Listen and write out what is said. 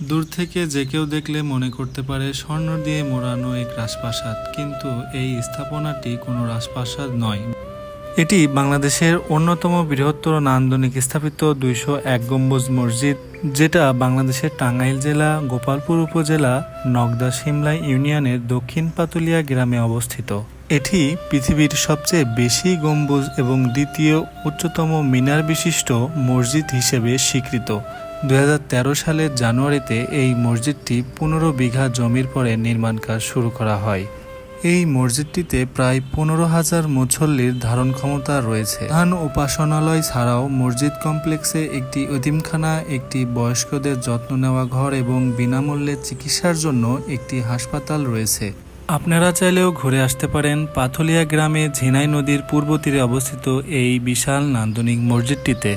দূর থেকে যে কেউ দেখলে মনে করতে পারে স্বর্ণ দিয়ে মোড়ানো এক রাজপ্রাসাদ, কিন্তু এই স্থাপনাটি কোনো রাজপ্রাসাদ নয়। এটি বাংলাদেশের অন্যতম বৃহত্তর নান্দনিক স্থাপিত দুইশো এক গম্বুজ মসজিদ, যেটা বাংলাদেশের টাঙ্গাইল জেলা, গোপালপুর উপজেলা, নগদা সিমলা ইউনিয়নের দক্ষিণ পাতুলিয়া গ্রামে অবস্থিত। এটি পৃথিবীর সবচেয়ে বেশি গম্বুজ এবং দ্বিতীয় উচ্চতম মিনার বিশিষ্ট মসজিদ হিসেবে স্বীকৃত। দু হাজার তেরো সালের জানুয়ারিতে এই মসজিদটি পনেরো বিঘা জমির পরে নির্মাণ কাজ শুরু করা হয়। এই মসজিদটিতে প্রায় পনেরো হাজার মুসল্লির ধারণ ক্ষমতা রয়েছে। প্রধান উপাসনালয় ছাড়াও মসজিদ কমপ্লেক্সে একটি এতিমখানা একটি বয়স্কদের যত্ন নেওয়া ঘর এবং বিনামূল্যে চিকিৎসার জন্য একটি হাসপাতাল রয়েছে। আপনারা চাইলেও ঘুরে আসতে পারেন পাথলিয়া গ্রামে ঝিনাই নদীর পূর্ব তীরে অবস্থিত এই বিশাল নান্দনিক মসজিদটিতে।